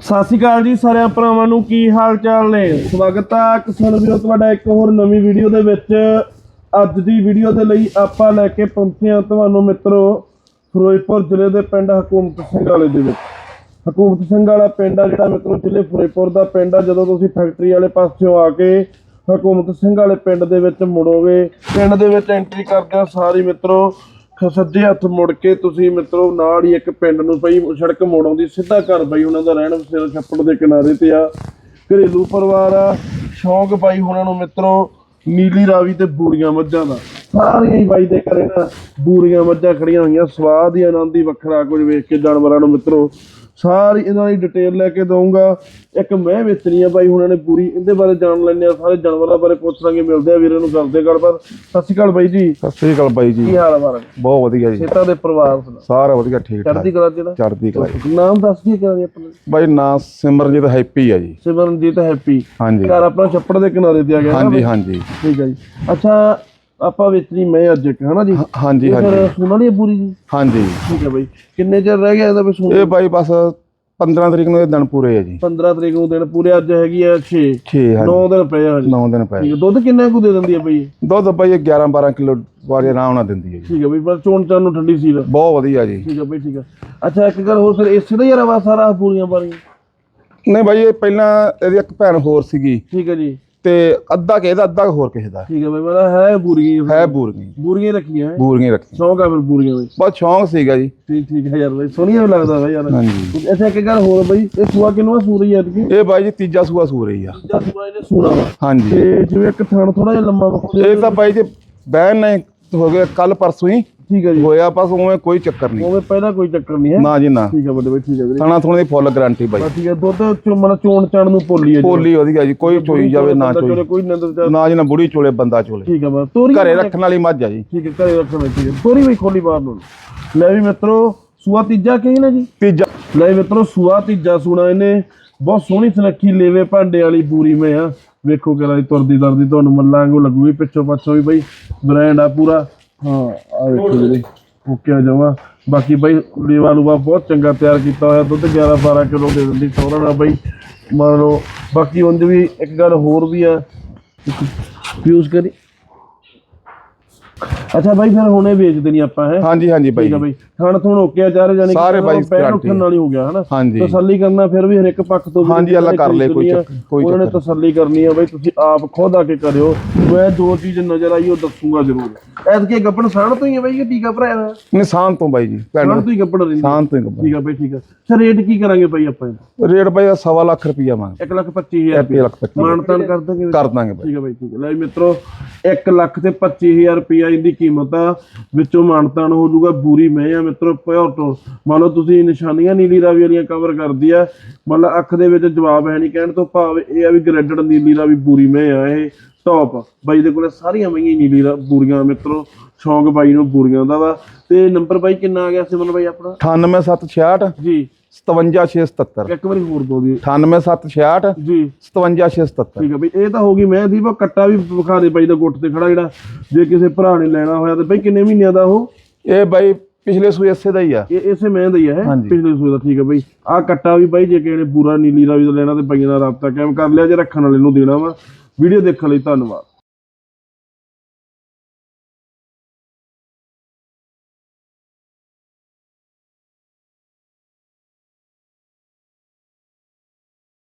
ਸਤਿ ਸ਼੍ਰੀ ਅਕਾਲ ਜੀ ਸਾਰਿਆਂ ਭਰਾਵਾਂ ਨੂੰ, ਕੀ ਹਾਲ ਚਾਲ ਨੇ? ਸਵਾਗਤ ਆ ਕਿਸਾਨ ਵੀਰੋ, ਤੁਹਾਡਾ ਇੱਕ ਹੋਰ ਨਵੀਂ ਵੀਡੀਓ ਦੇ ਵਿੱਚ। ਅੱਜ ਦੀ ਵੀਡੀਓ ਦੇ ਲਈ ਆਪਾਂ ਲੈ ਕੇ ਪਹੁੰਚੇ ਹਾਂ ਤੁਹਾਨੂੰ ਮਿੱਤਰੋ, ਫਿਰੋਜ਼ਪੁਰ ਜ਼ਿਲ੍ਹੇ ਦੇ ਪਿੰਡ ਹਕੂਮਤ ਸਿੰਘ ਵਾਲੇ ਦੇ ਵਿੱਚ। ਹਕੂਮਤ ਸਿੰਘ ਵਾਲਾ ਪਿੰਡ ਆ ਜਿਹੜਾ ਮਿੱਤਰੋ, ਜ਼ਿਲ੍ਹੇ ਫਿਰੋਜ਼ਪੁਰ ਦਾ ਪਿੰਡ ਆ। ਜਦੋਂ ਤੁਸੀਂ ਫੈਕਟਰੀ ਵਾਲੇ ਪਾਸਿਓਂ ਆ ਕੇ ਹਕੂਮਤ ਸਿੰਘ ਵਾਲੇ ਪਿੰਡ ਦੇ ਵਿੱਚ ਮੁੜੋਗੇ, ਪਿੰਡ ਦੇ ਵਿੱਚ ਐਂਟਰੀ ਕਰਦਿਆਂ ਸਾਰੀ ਮਿੱਤਰੋ ਸੱਜੇ ਹੱਥ ਮੁੜ ਕੇ ਤੁਸੀਂ ਮਿੱਤਰੋ ਨਾਲ ਹੀ ਇੱਕ ਪਿੰਡ ਨੂੰ ਪਈ ਸੜਕ ਮੋੜ ਆਉਂਦੀ ਸਿੱਧਾ ਘਰ ਬਈ ਉਹਨਾਂ ਦਾ ਰਹਿਣ ਬਸੇਰਾ ਛੱਪੜ ਦੇ ਕਿਨਾਰੇ ਤੇ ਆ। ਘਰੇਲੂ ਪਰਿਵਾਰ ਆ। ਸ਼ੌਂਕ ਬਾਈ ਉਹਨਾਂ ਨੂੰ ਮਿੱਤਰੋ ਨੀਲੀ ਰਾਵੀ ਤੇ ਬੂਰੀਆਂ ਮੱਝਾਂ ਦਾ। ਸਾਰੀਆਂ ਹੀ ਬਾਈ ਦੇ ਘਰੇ ਨਾ ਬੂਰੀਆਂ ਮੱਝਾਂ ਖੜੀਆਂ ਹੋਈਆਂ। ਸਵਾਦ ਹੀ ਆਨੰਦ ਹੀ ਵੱਖਰਾ ਕੁਝ ਵੇਖ ਕੇ ਜਾਨਵਰਾਂ ਨੂੰ ਮਿੱਤਰੋ। ਸਾਰੀ ਇਹਨਾਂ ਦੀ ਡਿਟੇਲ ਲੈ ਕੇ ਦਊਂਗਾ। ਇੱਕ ਮੈਂ ਵੇਚਣੀ ਆ ਬਾਈ ਉਹਨਾਂ ਨੇ ਪੂਰੀ ਇਹਦੇ ਬਾਰੇ ਜਾਣ ਲੈਣੇ ਆ ਸਾਰੇ ਜਾਨਵਰਾਂ ਬਾਰੇ ਪੁੱਛ ਲਾਂਗੇ ਮਿਲਦੇ ਆ ਵੀਰੇ ਨੂੰ ਕਰਦੇ ਗੱਲਬਾਤ। ਸਤਿ ਸ਼੍ਰੀ ਅਕਾਲ ਬਾਈ ਜੀ। ਸਤਿ ਸ੍ਰੀ ਅਕਾਲ ਬਾਈ ਜੀ। ਕੀ ਹਾਲ ਆ ਮਾਰਾ ਬਹੁਤ ਵਧੀਆ ਜੀ। ਸੇਤਾ ਦੇ ਪਰਿਵਾਰ ਸੁਣਾ ਸਾਰਾ ਵਧੀਆ ਠੀਕ ਠਾਕ ਚੜ੍ਹਦੀ ਕਲਾ ਜਿਹੜਾ? ਚੜ੍ਹਦੀ ਕਲਾ ਜੀ। ਨਾਮ ਦੱਸ ਕੀ ਕਰਾਂਗੇ ਆਪਣਾ। ਬਾਈ ਨਾਂ ਸਿਮਰਨਜੀਤ ਹੈਪੀ ਆ ਜੀ। ਸਿਮਰਨਜੀਤ ਹੈਪੀ। ਹਾਂਜੀ। ਘਰ ਆਪਣਾ ਛੱਪੜ ਦੇ ਕਿਨਾਰੇ ਤੇ ਆ ਗਿਆ ਨਾ? ਹਾਂਜੀ? ਹਾਂਜੀ। ਠੀਕ ਹੈ ਜੀ। ਅੱਛਾ ਆਪਾਂ ਵੇਚਣੀ ਮੈਂ ਅੱਜ ਇੱਕ ਹਨਾ ਜੀ? ਹਾਂ- ਹਾਂਜੀ ਹਾਂਜੀ। ਸੂਣਾ ਨਹੀਂ ਪੂਰੀ ਜੀ? ਹਾਂਜੀ। ਠੀਕ ਹੈ ਬਾਈ। ਕਿੰਨੇ ਚਿਰ ਰਹਿ ਗਿਆ ਇਹਦਾ ਵੀ ਸੂਣ ਇਹ ਬਾਈ ਬਸ 15 ਤਰੀਕ ਨੂੰ ਇਹ ਦਿਨ ਪੂਰੇ ਆ ਜੀ। 15 ਤਰੀਕ ਨੂੰ ਦਿਨ ਪੂਰੇ ਅੱਜ ਹੈਗੀ ਆ 6 6 ਹਾਂਜੀ। 9 ਦਿਨ ਪਏ ਹਜੇ। 9 ਦਿਨ ਪਏ। ਹੈ ਦੁੱਧ ਕਿੰਨਾ ਕੁ ਦੇ ਦਿੰਦੀ ਹੈ ਬਈ ਦੁੱਧ ਬਾਈ ਇਹ 11 12 ਕਿਲੋ ਵਾਰੀ ਆਰਾਮ ਨਾਲ ਦਿੰਦੀ ਹੈ ਜੀ। ਠੀਕ ਹੈ ਬਈ ਪਰ ਚੋਣ ਚਾਣ ਨੂੰ ਠੰਡੀ ਸੀਲ। ਬਹੁਤ ਵਧੀਆ ਜੀ। ਠੀਕ ਹੈ ਬਈ ਠੀਕ ਹੈ। ਅੱਛਾ ਇੱਕ ਗੱਲ ਹੋਰ ਫਿਰ ਇਸੇ ਦਾ ਹੀ ਰਵਾ ਸਾਰਾ ਪੂਰੀਆਂ ਬਾਰੀਆਂ ਨਹੀਂ ਬਾਈ ਇਹ ਪਹਿਲਾਂ ਇਹਦੀ ਇੱਕ ਭੈਣ ਹੋਰ ਸੀਗੀ। ਠੀਕ ਹੈ ਜੀ। ਤੇ ਅੱਧਾ ਕਿਸੇ ਦਾ ਅੱਧਾ ਹੋਰ ਕਿਸੇ ਦਾ। ਠੀਕ ਹੈ ਬਈ ਮੇਰਾ ਹੈ ਬੂਰੀਆਂ ਹੈ ਬੂਰਗੀ ਬੂਰੀਆਂ ਰੱਖੀਆਂ ਹੈ। ਬੂਰਗੀ ਰੱਖੀ ਸ਼ੌਂਕ ਆ ਫਿਰ ਬੂਰੀਆਂ ਬਈ ਬਹੁਤ ਸ਼ੌਂਕ ਸੀਗਾ ਜੀ। ਠੀਕ ਠੀਕ ਹੈ ਯਾਰ ਬਈ ਸੋਹਣੀਆਂ ਵੀ ਲੱਗਦਾ ਬਈ ਯਾਰ। ਹਾਂਜੀ। ਅੱਛਾ ਇੱਕ ਗੱਲ ਹੋਰ ਬਈ ਇਹ ਸੂਆ ਕਿਨੂੰ ਆ ਸੂਰੀ ਆ ਕਿ ਇਹ ਬਾਈ ਜੀ ਤੀਜਾ ਸੂਆ ਸੂ ਰਹੀ ਆ ਸੂਆ ਇਹਨੇ ਸੂਣਾ ਵਾ। ਹਾਂਜੀ। ਤੇ ਜਿਵੇਂ ਇੱਕ ਥਣ ਥੋੜਾ ਜਿਹਾ ਲੰਮਾ। ਇਹ ਤਾਂ ਬਾਈ ਜੀ ਬਹਿਣ ਨੇ ਹੋ ਗਿਆ ਕੱਲ ਪਰਸੋਂ ਹੀ। ਠੀਕ ਹੈ ਜੀ। ਹੋਇਆ ਬਸ ਉਵੇਂ ਕੋਈ ਚੱਕਰ ਨਹੀਂ। ਉਵੇਂ ਪਹਿਲਾਂ ਕੋਈ ਚੱਕਰ ਨਹੀਂ ਹੈ। ਨਾ ਜੀ ਨਾ। ਠੀਕ ਹੈ ਵੱਡੇ ਬਈ ਠੀਕ ਹੈ ਵੀਰੇ। ਥਾਣਾ ਥੋੜੀ ਦੀ ਫੁੱਲ ਗਾਰੰਟੀ ਬਾਈ। ਠੀਕ ਹੈ ਦੁੱਧ ਚੋਂ ਮਨ ਚੋਣ ਚਣ ਨੂੰ ਭੋਲੀ ਹੈ ਜੀ। ਪੋਲੀ ਵਧੀਆ ਜੀ ਕੋਈ ਚੋਈ ਜਾਵੇ ਨਾ ਚੋਈ ਨਾ ਜੀ ਨਾ ਬੁੜੀ ਚੋਲੇ ਬੰਦਾ ਚੋਲੇ। ਠੀਕ ਹੈ ਬਸ। ਤੋਰੀ ਘਰੇ ਰੱਖਣ ਵਾਲੀ ਮੱਝ ਆ ਜੀ। ਠੀਕ ਹੈ ਘਰੇ ਰੱਖਣ ਵਾਲੀ ਠੀਕ ਹੈ। ਤੋਰੀ ਵੀ ਖੋਲੀ ਬਾਹਰ ਨੂੰ। ਲੈ ਵੀ ਮਿੱਤਰੋ ਸੂਆ ਤੀਜਾ ਕਹੀ ਨਾ ਜੀ? ਤੀਜਾ। ਲੈ ਮਿੱਤਰੋ ਸੂਆ ਤੀਜਾ ਸੁਣਾ ਇਹਨੇ। ਬਹੁਤ ਸੋਹਣੀ ਸੁਨੱਖੀ ਲੇਵੇ ਭਾਂਡੇ ਵਾਲੀ ਪੂਰੀ ਮੈਂ ਆ। ਵੇਖੋ ਕਿਹੜਾ ਦੀ ਤੁਰਦੀ ਤੁਰਦੀ ਤੁਹਾਨੂੰ ਮੱਲਾਂ ਵਾਂਗੂ ਲੱਗੂਗੀ ਪਿੱਛੋਂ ਪਾਛੋਂ ਵੀ ਬਈ ਬ੍ਰਾਂਡ ਆ ਪੂਰਾ। ਹਾਂ ਆ ਵੇਖੋ ਜੀ ਓਕੇ ਆ ਜਾਵਾ ਬਾਕੀ ਬਈ ਲੇਵਾ ਲੂਵਾ ਬਹੁਤ ਚੰਗਾ ਤਿਆਰ ਕੀਤਾ ਹੋਇਆ ਦੁੱਧ 11 12 ਕਿਲੋ ਦੇ ਦਿੰਦੀ ਟੋਰਾ ਨਾਲ ਬਈ ਮੰਨ ਲਓ। ਬਾਕੀ ਉਂਝ ਵੀ ਇੱਕ ਗੱਲ ਹੋਰ ਵੀ ਆ ਯੂਜ਼ ਕਰੀ। ਅੱਛਾ ਬਾਈ ਫਿਰ ਹੁਣੇ ਵੇਚ ਦੇਣੀ ਆਪਾਂ ਹੈ? ਹਾਂਜੀ ਹਾਂਜੀ ਬਾਈ। ਠੀਕ ਆ ਬਈ। ਥਣ ਥਣ ਓਕੇ ਆ ਚਾਰੇ ਜਾਨੀ ਸਾਰੇ ਬਾਈ ਪੈਰ ਉੱਠਣ ਨਾਲ ਹੀ ਗਿਆ ਹਨਾ? ਤਸੱਲੀ ਕਰਨਾ ਫਿਰ ਵੀ ਹਰ ਇੱਕ ਪੱਖ ਤੋਂ ਹਾਂਜੀ, ਅੱਲਾ ਕਰ ਲਏ, ਕੋਈ ਕੋਈ ਉਹਨਾਂ ਨੇ ਤਸੱਲੀ ਕਰਨੀ ਆ ਬਈ ਤੁਸੀਂ ਆਪ ਖੁਦ ਆ ਕੇ ਕਰਿਓ। ਮੈਂ ਜੋ ਚੀਜ਼ ਨਜ਼ਰ ਆਈ ਉਹ ਦੱਸੂਗਾ ਜ਼ਰੂਰ। ਐਤਕੇ ਗੱਪਣ ਸਾਣ ਤੋਂ ਹੀ ਹੈ ਬਈ ਇਹ ਟੀਕਾ ਭਰਾਇਆ ਹੋਇਆ? ਨਿਸ਼ਾਨ ਤੋਂ ਬਾਈ ਜੀ ਸਾਣ ਤੋਂ ਹੀ ਗੱਪਣ ਰਹਿੰਦੀ। ਨਿਸ਼ਾਨ ਤੋਂ ਹੀ ਗੱਬਾ। ਠੀਕ ਆ ਬਈ ਠੀਕ ਆ। ਸਰ ਰੇਟ ਕੀ ਕਰਾਂਗੇ ਬਈ ਆਪਾਂ ਰੇਟ ਬਾਈ ਦਾ ਸਵਾ ਲੱਖ ਰੁਪਈਆ ਮੰਗ 1 ਲੱਖ 25000 1 ਲੱਖ ਮਾਨਤਾਨ ਕਰ ਦਾਂਗੇ। ਕਰ ਦਾਂਗੇ ਬਾਈ। ਠੀਕ ਹੈ ਬਾਈ ਠੀਕ ਹੈ ਲੈ ਮਿੱਤਰੋ 1 ਲੱਖ ਤੇ 25000 ਰੁਪਇਆ ਇਹਦੀ ਕੀਮਤ ਆ ਵਿੱਚੋਂ ਮਾਨਤਾਨ ਹੋ ਜਾਊਗਾ ਬੂਰੀ ਮੈਂ ਆ ਮਿੱਤਰੋ ਪਿਓਰ ਤੋਂ। ਮੰਨ ਲਓ ਤੁਸੀਂ ਨਿਸ਼ਾਨੀਆਂ ਨੀਲੀ ਰਾਵੀ ਵਾਲੀਆਂ ਕਵਰ ਕਰਦੀ ਆ ਮੰਨ ਲਓ ਅੱਖ ਦੇ ਵਿੱਚ ਜਵਾਬ ਹੈ ਨਹੀਂ ਕਹਿਣ ਤੋਂ ਭਾਵ ਇਹ ਆ ਵੀ ਗ੍ਰੈਡਡ ਨੀਲੀ ਰਾਵੀ ਬੂਰੀ ਮੈਂ ਆ ਇਹ ਟੌਪ ਬਾਈ ਦੇ ਕੋਲੇ ਸਾਰੀਆਂ ਮਈਆਂ ਨੀਲੀ ਬੂਰੀਆਂ ਮਿੱਤਰੋ ਸ਼ੌਂਕ ਬਾਈ ਨੂੰ ਬੂਰੀਆਂ ਦਾ ਵਾ। ਤੇ ਨੰਬਰ ਬਾਈ ਕਿੰਨਾ ਆ ਗਿਆ ਸਿਮਨ ਬਾਈ ਆਪਣਾ? 98766 ਜੀ। 57677 ਇੱਕ ਵਾਰੀ ਹੋਰ ਦੋ ਦੀ। 98766 ਜੀ। 57677 ਠੀਕ ਹੈ ਬਈ ਇਹ ਤਾਂ ਹੋ ਗਈ ਮੈਂ ਦੀ ਵਾ ਕੱਟਾ ਵੀ ਵਿਖਾ ਦੇ ਬਾਈ ਦਾ ਗੁੱਟ ਤੇ ਖੜਾ ਜਿਹੜਾ। ਜੇ ਕਿਸੇ ਭਰਾ ਨੇ ਲੈਣਾ ਹੋਇਆ ਤੇ ਬਈ ਕਿੰਨੇ ਮਹੀਨਿਆਂ ਦਾ ਉਹ? ਇਹ ਬਾਈ ਪਿਛਲੇ ਸੂਏ ਇਸੇ ਦਾ ਹੀ ਆ। ਇਹ ਇਸੇ ਮੈਂ ਦਾ ਹੀ ਹੈ? ਹਾਂਜੀ। ਪਿਛਲੇ ਸੂਏ ਦਾ ਠੀਕ ਹੈ ਬਈ। ਆਹ ਕੱਟਾ ਵੀ ਬਾਈ ਜੇ ਕਿਸੇ ਨੇ ਪੂਰਾ ਨੀਲੀ ਦਾ ਲੈਣਾ ਤੇ ਬਾਈਆਂ ਨਾਲ ਰਾਬਤਾ ਕਾਇਮ ਕਰ ਲਿਆ ਜੇ ਰੱਖਣ ਵਾਲੇ ਨੂੰ ਦੇਣਾ ਵਾ। ਵੀਡੀਓ ਦੇਖਣ ਲਈ ਧੰਨਵਾਦ।